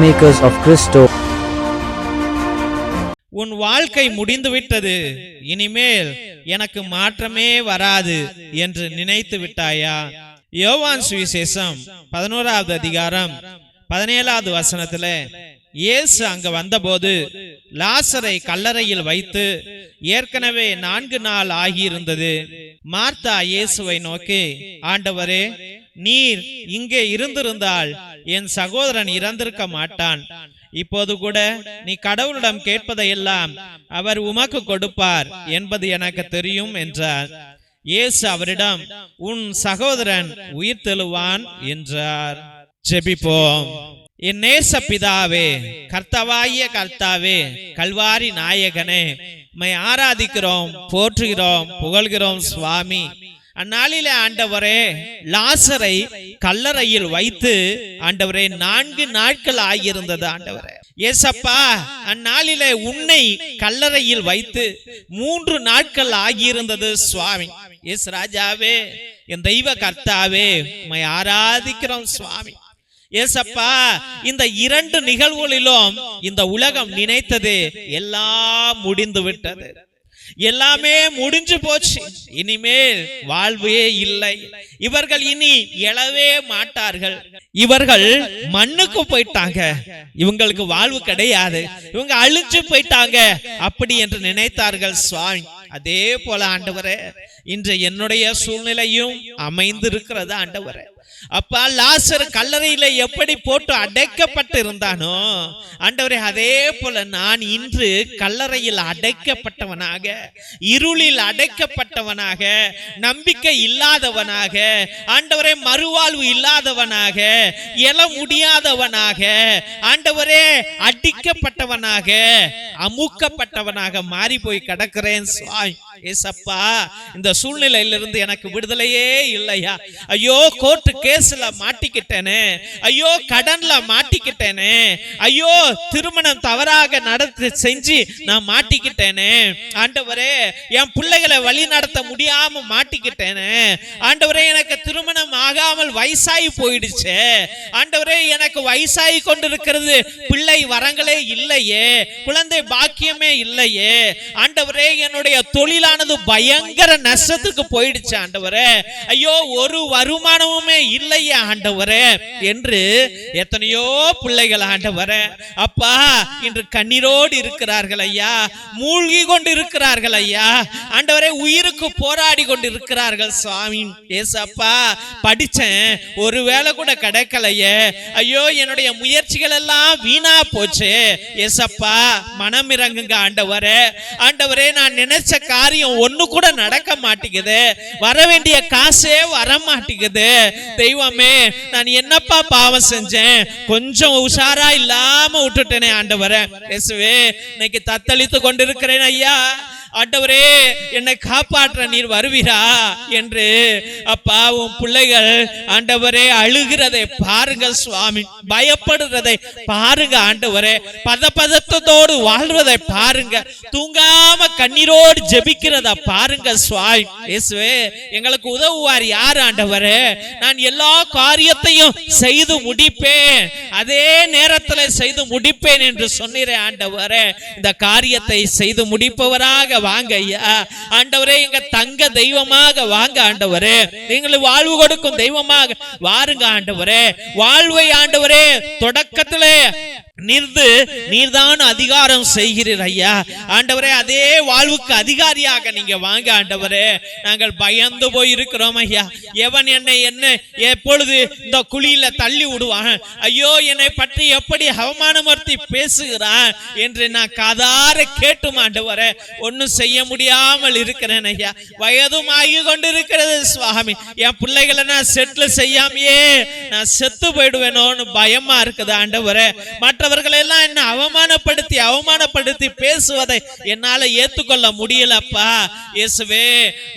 peacemakers of Christo. உன் வாழ்க்கை முடிந்து விட்டது இனிமேல் எனக்கு மாற்றமே வராது என்று நினைத்து விட்டாயா? யோவான் சுவிசேஷம் பதினோராவது அதிகாரம் பதினேழாவது வசனத்துல இயேசு அங்க வந்தபோது லாசரை கல்லறையில் வைத்து ஏற்கனவே நான்கு நாள் ஆகியிருந்தது. மார்த்தா இயேசுவை நோக்கி ஆண்டவரே நீர் இங்கே இருந்திருந்தால் என் சகோதரன் இறந்திருக்க மாட்டான். இப்போது கூட நீ கடவுளிடம் கேட்பதையெல்லாம் அவர் உமக்கு கொடுப்பார் என்பது எனக்கு தெரியும் என்றார். இயேசு அவரிடம் உன் சகோதரன் உயிர் தெழுவான் என்றார். ஜெபிப்போம். என் நேச பிதாவே கர்த்தவாய கர்த்தாவே கல்வாரி நாயகனே மை ஆராதிக்கிறோம் போற்றுகிறோம் புகழ்கிறோம் சுவாமி. அந்நாளிலே ஆண்டவரே லாசரை கல்லறையில் வைத்து ஆண்டவரே நான்கு நாட்கள் ஆகியிருந்தது ஆண்டவரே. ஏசப்பா அந்நாளிலே உன்னை கல்லறையில் வைத்து மூன்று நாட்கள் ஆகியிருந்தது சுவாமி. எஸ் ராஜாவே என் தெய்வ கர்த்தாவே உண்மை ஆராதிக்கிறோம் சுவாமி. ஏசப்பா இந்த இரண்டு நிகழ்வுகளிலும் இந்த உலகம் நினைத்தது எல்லாம் முடிந்து விட்டது எல்லாமே முடிஞ்சு போச்சு. இனிமேல் வாழ்வே இல்லை. இவர்கள் இனி எழவே மாட்டார்கள். இவர்கள் மண்ணுக்கு போயிட்டாங்க. இவங்களுக்கு வாழ்வு கிடையாது. இவங்க அழிஞ்சு போயிட்டாங்க. அப்படி என்று நினைத்தார்கள் சுவாமி. அதே போல ஆண்டவரே இன்று என்னுடைய சூழ்நிலையும் அமைந்திருக்கிறது ஆண்டவரே. அப்பா லாசர் கல்லறையில எப்படி போட்டு அடைக்கப்பட்டு இருந்தானோ ஆண்டவரே அதே போல நான் இன்று கல்லறையில் அடைக்கப்பட்டவனாக இருளில் அடைக்கப்பட்டவனாக நம்பிக்கை இல்லாதவனாக ஆண்டவரே மறுவாழ்வு இல்லாதவனாக எழ முடியாதவனாக ஆண்டவரே அடிக்கப்பட்டவனாக அமுக்கப்பட்டவனாக மாறி போய் கிடக்கிறேன் சுவாமி. ஏசப்பா இந்த சூழ்நிலையிலிருந்து எனக்கு விடுதலையே இல்லையா? ஐயோ கோர்ட்டு கேஸ்ல மாட்டிக்கிட்டேனே. ஐயோ கடன்ல மாட்டிக்கிட்டேனே. ஐயோ திருமணம் தவறாக நடத்தி செஞ்சு நான் மாட்டிக்கிட்டேனே. ஆண்டவரே என் பிள்ளைகளை வழி நடத்த முடியாம மாட்டிக்கிட்டேனே. ஆண்டவரே எனக்கு திருமணம் ஆகாமல் வயசாகி போயிடுச்சு. ஆண்டவரே எனக்கு வயசாகி கொண்டிருக்கிறது பிள்ளை வரங்களே இல்லையே. குழந்தை பாக்கியமே இல்லையே. ஆண்டவரே என்னுடைய தொழிலானது பயங்கர நஷ்டத்துக்கு போயிடுச்சு ஆண்டவரே. ஐயோ ஒரு வருமானமுமே இல்லையா ஆண்டவரே என்று எத்தனையோ பிள்ளைகள் ஆண்டவரே. அப்பா இன்று கண்ணீரோடு இருக்கிறார்கள் ஐயா. மூழ்கி கொண்டு இருக்கிறார்கள் ஐயா. ஆண்டவரே உயிருக்கு போராடி கொண்டு இருக்கிறார்கள் சுவாமி. ஏசப்பா படிச்சேன். ஒருவேளை கூட கிடைக்கலையே. ஐயோ என்னுடைய முயற்சிகள் எல்லாம் வீணா போச்சு. ஏசப்பா மனம் இறங்குங்க ஆண்டவரே. ஆண்டவரே நான் நினைச்ச காரியம் ஒண்ணு கூட நடக்க மாட்டேங்குது. வர வேண்டிய காசே வர மாட்டேங்குது. தெய்வமே நான் என்னப்பா பாவம் செஞ்சேன்? கொஞ்சம் உஷாரா இல்லாம விட்டுட்டேனே ஆண்டவரே. இயேசுவே இன்னைக்கு தத்தளித்து கொண்டிருக்கிறேன் ஐயா. ஆண்டவரே என்னை காப்பாற்ற நீர் வருவீரா என்று அப்பா உன் பிள்ளைகள் ஆண்டவரே அழுகிறதை பாருங்க சுவாமி. பயப்படுறதை பாருங்க ஆண்டவரே. பத பதத்தோடு வாழ்வதை பாருங்க. தூங்காம கண்ணீரோடு ஜெபிக்கிறத பாருங்க சுவாமி. இயேசுவே எங்களுக்கு உதவுவார் யார் ஆண்டவரே? நான் எல்லா காரியத்தையும் செய்து முடிப்பேன். அதே நேரத்தில் செய்து முடிப்பேன் என்று சொன்னீரே ஆண்டவரே. இந்த காரியத்தை செய்து முடிப்பவராக வாங்க ஐயா. ஆண்டவரே எங்க தங்க தெய்வமாக வாங்க ஆண்டவரே. எங்களுக்கு வாழ்வு கொடுக்கும் தெய்வமாக வாருங்க ஆண்டவரே. வாழ்வை ஆண்டவரே தொடக்கத்திலே நின்று நீர்தான் அதிகாரம் செய்கிறீர் ஐயா. ஆண்டவரே அதே வாழ்வுக்கு அதிகாரியாக நீங்க வாங்க ஆண்டவரே. நாங்கள் பயந்து போய் இருக்கிறோம் ஐயா. எவன் என்னை என்ன எப்பொழுது இந்த குழியில தள்ளி விடுவான்? ஐயோ என்னை பற்றி எப்படி அவமானமர்த்தி பேசுகிறான் என்று நான் காதார கேட்டும் ஆண்டவரே. ஒன்னும் செய்ய முடியாமல் இருக்கிறேன் ஐயா. வயதும் ஆகி கொண்டிருக்கிறது சுவாமி. என் பிள்ளைகளை நான் செட்டில் செய்யாமையே. நான் செத்து போயிடுவேனோன்னு பயமா இருக்குது ஆண்டவரே. மற்ற மற்றவர்கள் எல்லாம் என்ன அவமானப்படுத்தி அவமானப்படுத்தி பேசுவதை என்னால ஏத்துக்கொள்ள முடியலப்பா. இயேசுவே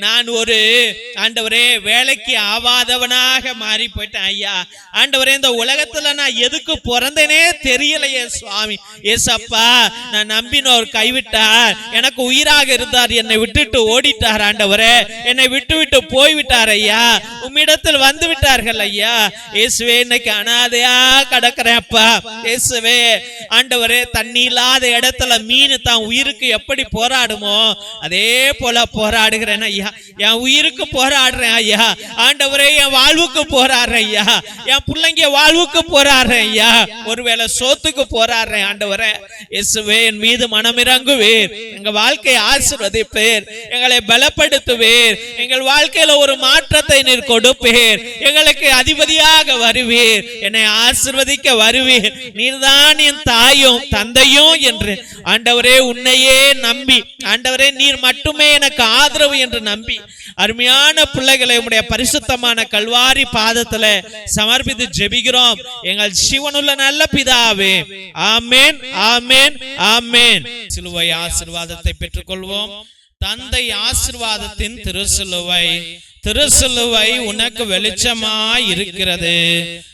நான் ஒரு ஆண்டவரே வேலைக்கு ஆவாதவனாக மாறி போயிட்டேன் ஐயா. ஆண்டவரே இந்த உலகத்துல நான் எதுக்கு பிறந்தேனே தெரியலையே சுவாமி. ஏசப்பா நான் நம்பினோர் கைவிட்டார். எனக்கு உயிராக இருந்தார். என்னை விட்டுட்டு ஓடிட்டார் ஆண்டவரே. என்னை விட்டு விட்டு போய்விட்டார் ஐயா. உம்மிடத்தில் வந்து விட்டார்கள் ஐயா. இயேசுவே இன்னைக்கு அனாதையா கடக்கிறேன் அப்பா இயேசுவே ஆண்டவரே தண்ணி இல்லாத இடத்துல மீன் தான் உயிருக்கு எப்படி போராடுமோ அதே போல போராடுகிறேன் ஐயா. என் உயிருக்கு போராடுறேன் ஐயா. ஆண்டவரே என் வாழ்வுக்கு போராடுறேன் ஐயா. என் பிள்ளைங்க வாழ்வுக்கு போராடுறேன் ஐயா. ஒருவேளை சோத்துக்கு போராடுறேன் ஆண்டவரே. இயேசுவே என் மீது மனமிறங்குவேர் எங்க வாழ்க்கையை ஆசிர்வதிப்பேர் எங்களை பலப்படுத்துவேர் எங்கள் வாழ்க்கையில ஒரு மாற்றத்தை நீர் கொடுப்பேர் எங்களுக்கு அதிபதியாக வருவீர். என்னை ஆசிர்வதிக்க வருவீர். நீர்தான் நான் என் தாயும் தந்தையும் என்று ஆண்டவரே உன்னையே நம்பி ஆண்டவரே நீர் மட்டுமே எனக்கு ஆதரவு என்று நம்பி அருமையான பிள்ளைகளை உடைய பரிசுத்தமான கல்வாரி பாதத்துல சமர்ப்பித்து ஜெபிக்கிறோம். எங்கள் சிவனுள்ள நல்ல பிதாவே ஆமேன் ஆமேன் ஆமேன். சிலுவை ஆசிர்வாதத்தை பெற்றுக்கொள்வோம். தந்தை ஆசிர்வாதத்தின் திருசிலுவை திருசிலுவை உனக்கு வெளிச்சமாய் இருக்கிறது.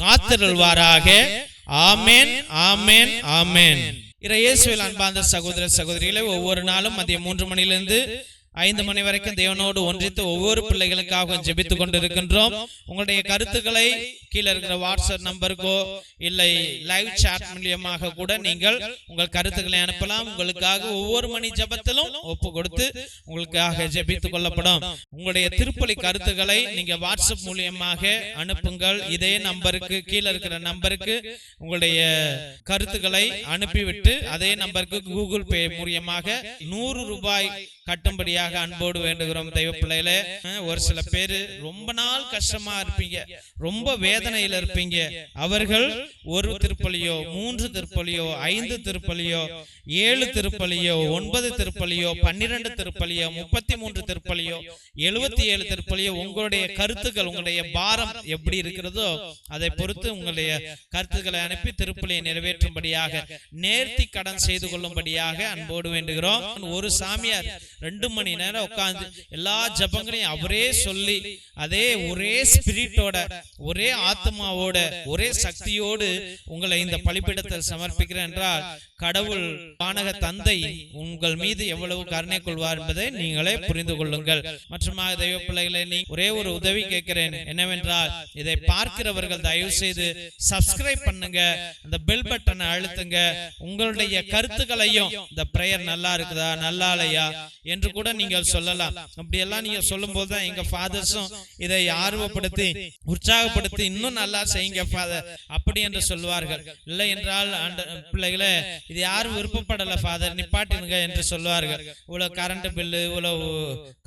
காத்திருள்வாராக. ஆமென் ஆமென் ஆமேன். இறையேசுவில் அன்பார்ந்த சகோதர சகோதரிகளை ஒவ்வொரு நாளும் மதியம் மூன்று மணியிலிருந்து ஐந்து மணி வரைக்கும் தேவனோடு ஒன்றித்து ஒவ்வொரு பிள்ளைகளுக்காக ஜெபித்துக் கொண்டிருக்கின்றோம். உங்களுடைய கருத்துக்களை கீழே இருக்கிற வாட்ஸ்அப் நம்பருக்கோ இல்லை லைவ் சாட் மூலியமாக கூட நீங்கள் உங்கள் கருத்துக்களை அனுப்பலாம். உங்களுக்காக ஒவ்வொரு மணி ஜெபத்திலும் ஒப்பு கொடுத்து உங்களுக்காக ஜபித்துக் கொள்ளப்படும். உங்களுடைய திருப்பலி கருத்துக்களை நீங்க வாட்ஸ்அப் மூலியமாக அனுப்புங்கள். இதே நம்பருக்கு கீழே இருக்கிற நம்பருக்கு உங்களுடைய கருத்துக்களை அனுப்பிவிட்டு அதே நம்பருக்கு கூகுள் பே மூலியமாக நூறு ரூபாய் கட்டும்படியாக அன்போடு வேண்டுகிறோம். தெய்வ பிள்ளைகளே ஒரு சில பேரு ரொம்ப நாள் கஷ்டமா இருப்பீங்க. ரொம்ப வேதனையில இருப்பீங்க. அவர்கள் ஒரு திருப்பலியோ மூன்று திருப்பலியோ ஐந்து திருப்பலியோ ஏழு திருப்பலியோ ஒன்பது திருப்பலியோ பன்னிரண்டு திருப்பலியோ முப்பத்தி மூன்று திருப்பலியோ எழுபத்தி ஏழு திருப்பலியோ உங்களுடைய கருத்துக்கள் உங்களுடைய பாரம் எப்படி இருக்கிறதோ அதை பொறுத்து உங்களுடைய கருத்துக்களை அனுப்பி திருப்பலியை நிறைவேற்றும்படியாக நேர்த்தி கடன் செய்து கொள்ளும்படியாக அன்போடு வேண்டுகிறோம். ஒரு சாமியார் ரெண்டு மணி நேரம் உட்கார்ந்து எல்லா ஜபங்களையும் அவரே சொல்லி அதே ஒரே ஸ்பிரிட்டோட ஒரே ஆத்மாவோட ஒரே சக்தியோடு உங்களை இந்த பலிப்பிடத்தில் சமர்ப்பிக்கிறேன் என்றால் கடவுள் வானக தந்தை உங்கள் மீது எவ்வளவு கருணை கொள்வார் என்பதை நீங்களே புரிந்து கொள்ளுங்கள். மற்றும் தெய்வ பிள்ளைகளை நீ ஒரே ஒரு உதவி கேட்கிறேன். என்னவென்றால் இதை பார்க்கிறவர்கள் தயவு செய்து சப்ஸ்கிரைப் பண்ணுங்க அந்த பெல் பட்டனை அழுத்துங்க. உங்களுடைய கருத்துக்களையும் இந்த பிரேயர் நல்லா இருக்குதா நல்லா இல்லையா? என்று கூட நீங்கள் சொல்லலாம். அப்படி எல்லாம் நீங்க சொல்லும் போதுதான் எங்க ஃபாதர்ஸும் இதை ஆர்வப்படுத்தி உற்சாகப்படுத்தி இன்னும் நல்லா செய்யுங்க ஃபாதர் அப்படி என்று சொல்வார்கள். இல்லை என்றால் பிள்ளைகளே இது யாரும் விருப்பப்படலை ஃபாதர் நிப்பாட்டினுங்க என்று சொல்வார்கள். இவ்வளோ கரண்ட் பில்லு இவ்வளவு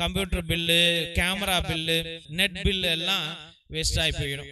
computer bill camera bill net bill எல்லாம் வேஸ்ட் ஆகி போயிடும்.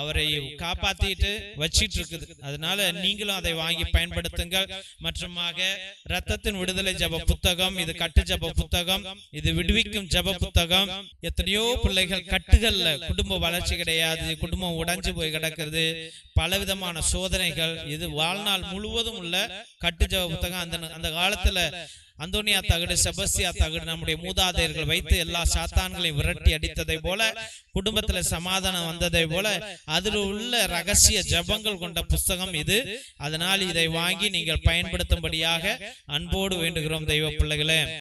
அவரை காப்பாத்திட்டு வச்சிட்டு இருக்குது அதனால நீங்களும் அதை வாங்கி பயன்படுத்துங்கள். மற்றுமாக ரத்தத்தின் விடுதலை ஜப புத்தகம் இது கட்டு ஜப புத்தகம் இது விடுவிக்கும் ஜப புத்தகம். எத்தனையோ பிள்ளைகள் கட்டுகள்ல குடும்ப வளர்ச்சி கிடையாது குடும்பம் உடைஞ்சு போய் கிடக்கிறது. பலவிதமான சோதனைகள் இது வாழ்நாள் முழுவதும் உள்ள கட்டுஜவ புத்தகம். அந்த அந்த காலத்துல அந்தோனியா தகடு செபஸ்தியா தகடு நம்முடைய மூதாதையர்கள் வைத்து எல்லா சாத்தான்களையும் விரட்டி அடித்ததை போல குடும்பத்துல சமாதானம் வந்ததை போல அதில் உள்ள ரகசிய ஜபங்கள் கொண்ட புஸ்தகம் இது. அதனால் இதை வாங்கி நீங்கள் பயன்படுத்தும்படியாக அன்போடு வேண்டுகிறோம் தெய்வ பிள்ளைகளே.